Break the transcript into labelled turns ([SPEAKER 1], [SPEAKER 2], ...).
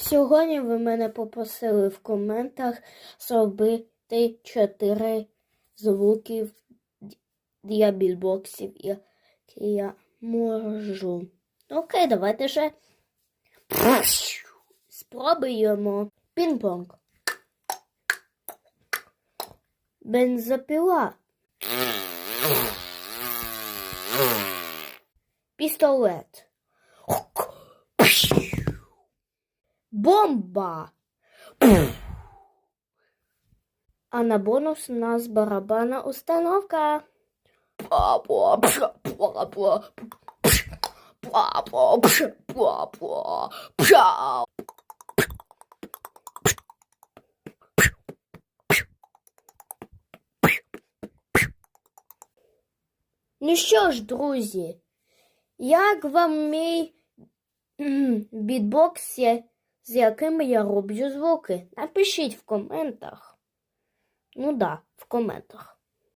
[SPEAKER 1] Сьогодні ви мене попросили в коментах зробити чотири звуків для більбоксів, які я можу. Окей, давайте же спробуємо. Пінг-понг. Бензопіла. Пістолет. Бомба. А на бонус у нас барабанна установка. Ну що ж, друзі, як вам мій кхм, бітбокс, я- З якими я роблю звуки? Напишіть в коментах. Ну да, в коментах.